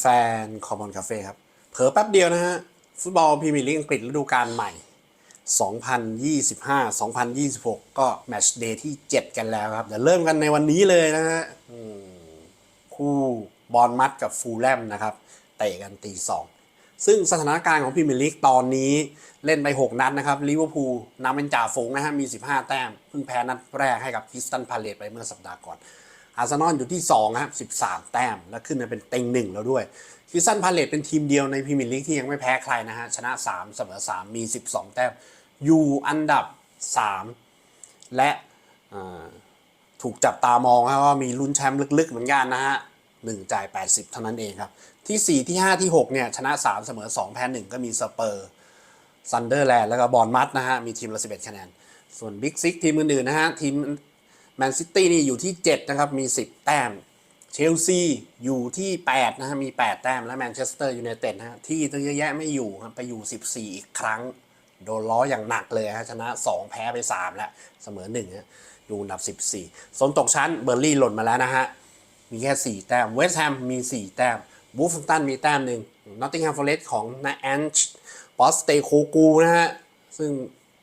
แฟนๆ คอมอนคาเฟ่ครับ เผลอแป๊บเดียวนะฮะ ฟุตบอลพรีเมียร์ลีกอังกฤษฤดูกาลใหม่ 2025-2026 ก็แมตช์เดย์ที่ 7 กันแล้วครับ เดี๋ยวเริ่มกันในวันนี้เลยนะฮะคู่บอลมัดกับฟูลแลมนะครับเตะกันตีสองซึ่งสถานการณ์ของพรีเมียร์ลีกตอนนี้เล่นไป 6 นัดนะครับลิเวอร์พูลนำเป็นจ่าฝูงนะฮะมี 15 แต้มเพิ่งแพ้นัดแรกให้กับคิสตันพาเลตไปเมื่อสัปดาห์ก่อน อาร์เซนอลอยู่ที่2ครับ 13 แต้ม แล้วขึ้นมาเป็นเต็งหนึ่งแล้วด้วยคริสตันพาเลตเป็นทีมเดียวในพรีเมียร์ลีกที่ยังไม่แพ้ใครนะฮะ ชนะ 3 เสมอ 3 มี 12 แต้ม อยู่อันดับ 3 และถูกจับตามองครับว่ามีลุ้นแชมป์ลึกๆ เหมือนกันนะฮะหนึ่งจ่าย 80 เท่านั้นเองครับ ที่ 4 ที่ 5 ที่ 6 เนี่ย ชนะ 3 เสมอ 2 แพ้ 1 ก็มีสเปอร์ซันเดอร์แลนด์แล้วก็บอลมัดนะฮะ มีทีมละ 11 คะแนน ส่วนบิ๊กซิกทีมอื่นๆนะฮะ ทีม แมนซิตี้นี่อยู่ที่ 7 นะครับ มี 10 แต้ม เชลซีอยู่ที่ 8 นะฮะ มี 8 แต้ม และแมนเชสเตอร์ยูไนเต็ดนะฮะ ที่ตั้งเยอะแยะไม่อยู่ครับไปอยู่ 14 อีกครั้ง โดนล้ออย่างหนักเลยฮะ ชนะ 2 แพ้ไป 3 แล้ว เสมอ1ฮะอยู่อันดับ 14โซนตกชั้นเบอร์ลี่หล่นมาแล้วนะฮะ มีแค่ 4 แต้ม เวสต์แฮมมี 4 แต้ม บูฟตันมีแต้มหนึ่งนอตติงแฮมฟอร์เรสต์ของนาแอนช์บอสเตโคกูนะฮะ ซึ่ง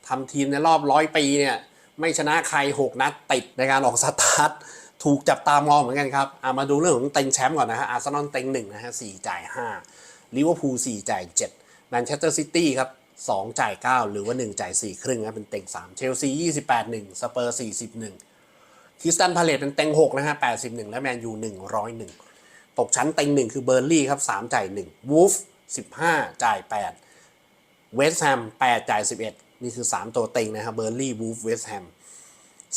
ทำทีมในรอบร้อยปีเนี่ย ไม่ชนะใคร 6 นัดติดในการออกสตาร์ทถูกจับตามองเหมือนกันครับามาดูเรื่องของเต็งแชมป์ก่อนนะฮะอาร์เซนอลเต็งหนึ่งนะฮะสี่จ่าย5ลิเวอร์พูลสี่จ่าย7แมนเชสเตอร์ซิตี้ครับสองจ่าย9หรือว่า1จ่าย4ครึ่งนะเป็นเต็ง3เชลซี28 1สเปอร์41คริสตันพาเลตเป็นเต็ง6นะฮะ81และแมนยู101ตกชั้นเต็ง1คือเบอร์ลี่ครับ3จ่าย1วูฟ15จ่าย8เวสต์แฮม8จ่าย11 นี่คือ 3 ตัวเต็งนะครับเบอร์ลี่วูฟเวสแฮม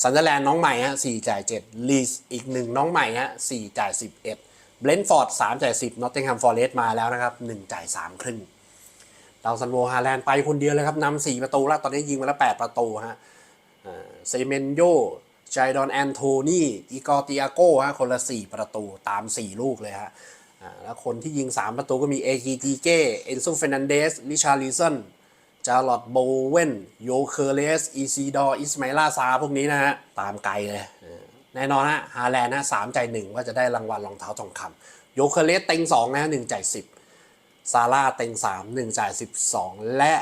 ซันเดอร์แลนด์น้องใหม่ฮะ4จ่าย7ลีสอีก1น้องใหม่ฮะ4จ่าย11เอ็ดเบรนท์ฟอร์ด3จ่าย10นอตติงแฮมฟอร์เรสต์มาแล้วนะครับ1จ่าย3ครึ่งดาวซันโวฮาแลนด์ไปคนเดียวเลยครับนำสี่ประตูแล้วตอนนี้ยิงมาแล้ว8ประตูฮะเซเมนโยจายดอนแอนโทนีอีกอติอาโก้ฮะคนละ4ประตูตาม4ลูกเลยฮะแล้วคนที่ยิง3ประตูก็มีเอกีจีเก้เอนโซเฟนันเดสลิชาลิสัน จาร์ลอตโบเวนโยเคเลสอีซีดอร์อิสมาลาซาพวกนี้นะฮะ ตามไกลเลย แน่นอนฮะฮาแลนด์นะสามใจหนึ่งว่าจะได้รางวัลรองเท้าทองคำโยเคเลสเต็งสองนะหนึ่งใจสิบซาร่าเต็ง3 1จ่าย12และ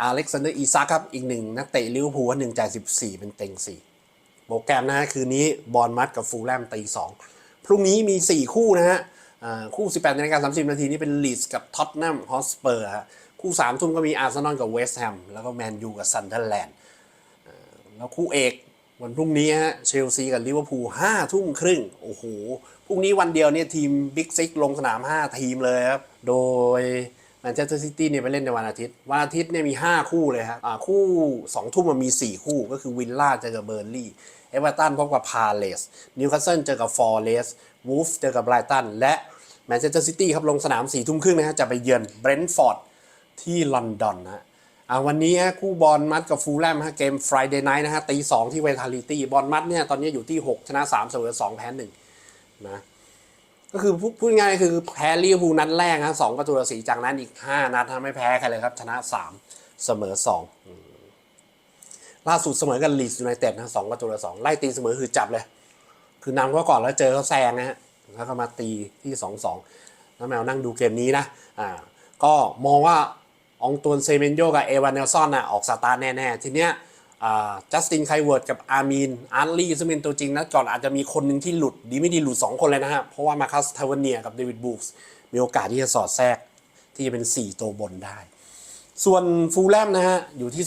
อเล็กซานเดอร์อีซักครับ อีกหนึ่งนักเตะลิเวอร์พูลว่า1จ่าย14เป็นเต็ง4โปรแกรมนะฮะคืนนี้บอลมัดกับฟูลแลมตี2พรุ่งนี้มี 4 คู่นะฮะอ่าคู่ 18นาฬิกา30 นาทีนี่เป็นลีดส์กับท็อตแนมฮอสเปอร์ฮะ คู่3ทุ่มก็มีอาร์เซนอลกับเวสต์แฮมแล้วก็แมนยูกับซันเดอร์แลนด์แล้วคู่เอกวันพรุ่งนี้ฮะเชลซีกับลิเวอร์พูลห้าทุ่มครึ่ง โอ้โห พรุ่งนี้วันเดียวเนี่ยทีมบิ๊กซิกลงสนาม 5 ทีมเลยครับ โดยแมนเชสเตอร์ซิตี้เนี่ยไปเล่นในวันอาทิตย์ วันอาทิตย์เนี่ยมี 5 คู่เลยครับอ่าคู่ 2 ทุ่มมันมี 4 คู่ก็คือวิลล่าเจอกับเบอร์ลี่เอเวอร์ตันพบกับพาเลสนิวคาสเซิลเจอกับฟอร์เรสวูฟเจอกับไบรตันและแมนเชสเตอร์ซิตี้ครับลงสนาม4ทุ่มครึ่งนะฮะจะไปเยือนเบรนท์ฟอร์ด ที่ลอนดอนนะฮะอ่าวันนี้ฮะคู่บอลมัดกับฟูลแลมฮะเกม Friday Night นะฮะตีสองที่เวทาลิตี้บอลมัดเนี่ยตอนนี้อยู่ที่ 6 ชนะ 3 เสมอ2 แพ้1นะก็คือพูดง่ายๆคือแพ้ลิเวอร์พูลนัดแรกฮะสองประตูต่อสีจากนั้นอีก 5 นัดทำไม่แพ้ใครเลยครับ ชนะ 3 เสมอ2อืมล่าสุดเสมอกันลีส์ยูไนเต็ดนะสองประตูต่อสองไล่ตีเสมอคือจับเลย คือนำเขาก่อนแล้วเจอเขาแซงนะฮะแล้วก็มาตีที่ 2-2 แล้วแมวนั่งดูเกมนี้นะอ่าก็มองว่า องตวนเซเมนโยกับเอวานเนลซอนน่ะออกสตาร์แน่ๆ ทีเนี้ยจัสตินไคเวิร์ดกับอาร์มีนอาร์ลี่ซึ่งเป็นตัวจริงนะก่อนอาจจะมีคนหนึ่งที่หลุด ดีไม่ดีหลุด 2 คนเลยนะฮะ เพราะว่ามาคัสเทเวเนียกับเดวิดบูฟส์มีโอกาสที่จะสอดแทรกที่จะเป็น 4 ตัวบนได้ ส่วนฟูลแลมนะฮะ อยู่ที่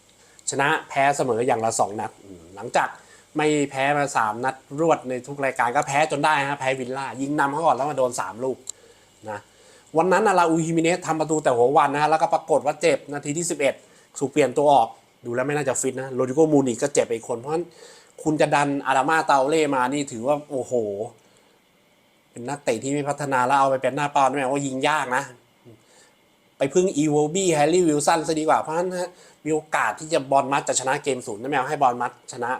11 ชนะแพ้เสมออย่างละ 2 นัด หลังจากไม่แพ้มา 3 นัดรวดในทุกรายการก็แพ้จนได้ฮะแพ้วิลล่ายิงนำเขาก่อนแล้วมาโดน 3 ลูกนะ วันนั้นอาราอูฮิมิเนสทำประตูแต่หัววันนะฮะแล้วก็ปรากฏว่าเจ็บนาทีที่ 11ถูเปลี่ยนตัวออกดูแล้วไม่น่าจะฟิตนะโรดิโกมูนิก็เจ็บไปอีกคนเพราะฉะนั้นคุณจะดันอารามาเตาเล่มานี่ถือว่าโอ้โห เป็นนักเตะที่ไม่พัฒนาแล้วเอาไปเป็นหน้าเป้านี่แปลว่ายิงยากนะ ไปพึ่งอีโวบี้แฮร์รี่วิลสันซะดีกว่าเพราะฉะนั้นมีโอกาสที่จะบอลมัดจะชนะเกมศูนย์นั่นแปลว่าให้บอลมัดชนะ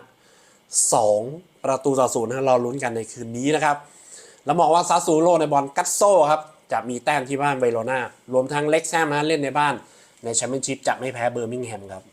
2 ประตูต่อศูนย์นะรอลุ้นกันในคืนนี้นะครับ แล้วมองว่าซาซูโร่ในบอลกัตโซครับ จะมีแต้มที่บ้านไบโรนารวมทั้งเล็กแซมนะเล่นในบ้านในแชมเปี้ยนชิพจะไม่แพ้เบอร์มิงแฮมครับ